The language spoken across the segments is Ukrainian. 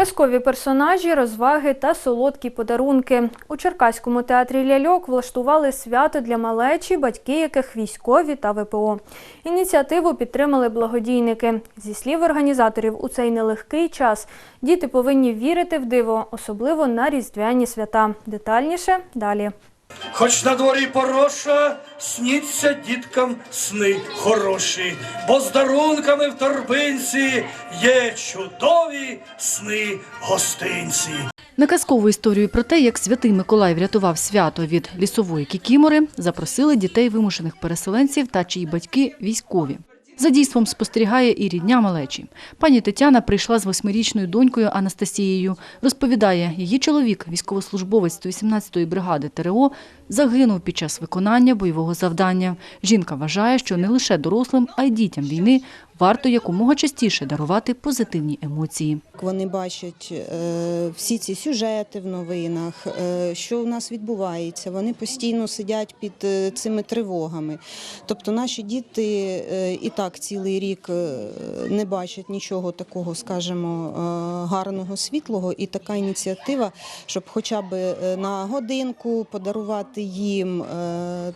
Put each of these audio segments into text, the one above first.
Казкові персонажі, розваги та солодкі подарунки. У Черкаському театрі ляльок влаштували свято для малечі, батьки яких військові та ВПО. Ініціативу підтримали благодійники. Зі слів організаторів, у цей нелегкий час діти повинні вірити в диво, особливо на різдвяні свята. Детальніше далі. Хоч на дворі пороша, сніться діткам сни хороші, бо з дарунками в торбинці є чудові сни гостинці. На казкову історію про те, як святий Миколай врятував свято від лісової кікімори, запросили дітей вимушених переселенців та чиї батьки військові. За дійством спостерігає і рідня малечі. Пані Тетяна прийшла з восьмирічною донькою Анастасією. Розповідає, її чоловік, військовослужбовець 118-ї бригади ТРО, загинув під час виконання бойового завдання. Жінка вважає, що не лише дорослим, а й дітям війни варто якомога частіше дарувати позитивні емоції. Вони бачать е, всі ці сюжети в новинах, е, що у нас відбувається. Вони постійно сидять під е, цими тривогами. Тобто наші діти і так цілий рік не бачать нічого такого, скажімо, гарного, світлого. І така ініціатива, щоб хоча б на годинку подарувати їм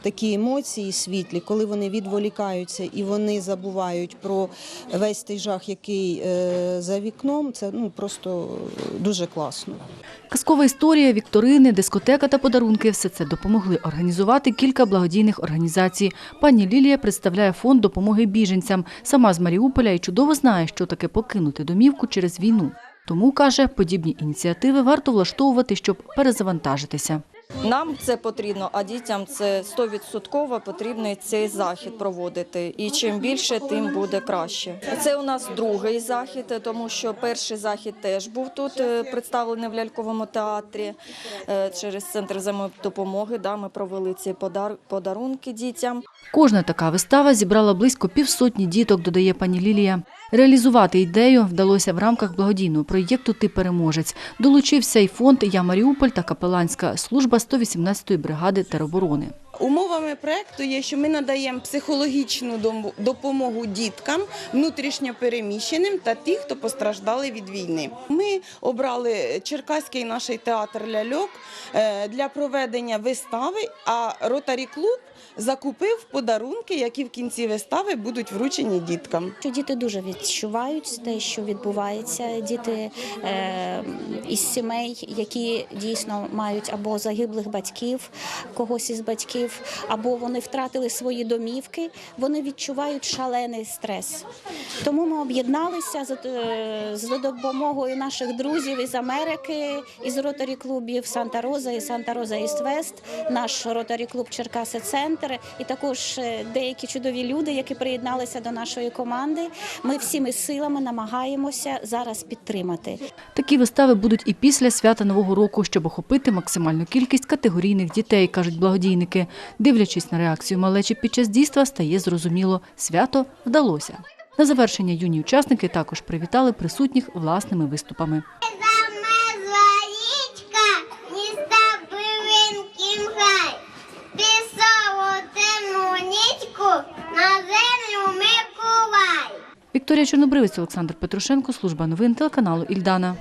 такі емоції світлі, коли вони відволікаються і вони забувають про весь той жах, який е, за вікном, це ну просто дуже класно. Казкова історія, вікторини, дискотека та подарунки – все це допомогли організувати кілька благодійних організацій. Пані Лілія представляє фонд допомоги біженцям. Сама з Маріуполя і чудово знає, що таке покинути домівку через війну. Тому, каже, подібні ініціативи варто влаштовувати, щоб перезавантажитися. Нам це потрібно, а дітям це 100% потрібно цей захід проводити. І чим більше, тим буде краще. Це у нас другий захід, тому що перший захід теж був тут е, представлений в ляльковому театрі Е, через центр взаємодопомоги. Ми провели ці подарунки дітям. Кожна така вистава зібрала близько півсотні діток, додає пані Лілія. Реалізувати ідею вдалося в рамках благодійного проєкту «Ти переможець». Долучився і фонд «Я Маріуполь» та капеланська служба 118-ї бригади тероборони. Умовами проекту є, що ми надаємо психологічну допомогу діткам, внутрішньо переміщеним та ті, хто постраждали від війни. Ми обрали Черкаський наш театр ляльок е, для проведення вистави, а Ротарі клуб закупив подарунки, які в кінці вистави будуть вручені діткам. Діти дуже відчувають те, що відбувається. Діти е, із сімей, які дійсно мають або загиблих батьків, когось із батьків, або вони втратили свої домівки. Вони відчувають шалений стрес. Тому ми об'єдналися з, е, допомогою наших друзів із Америки, із ротарі клубів Санта Роза і Санта Роза Іст Вест, наш ротарі клуб Черкаси Центр, і також е, деякі чудові люди, які приєдналися до нашої команди. Ми всіми силами намагаємося зараз підтримати. Такі вистави будуть і після свята Нового року, щоб охопити максимальну кількість категорійних дітей, кажуть благодійники. Дивлячись на реакцію малечі під час дійства, стає зрозуміло – свято вдалося. На завершення юні учасники також привітали присутніх власними виступами. Вікторія Чорнобривець, Олександр Петрушенко, служба новин телеканалу Ільдана.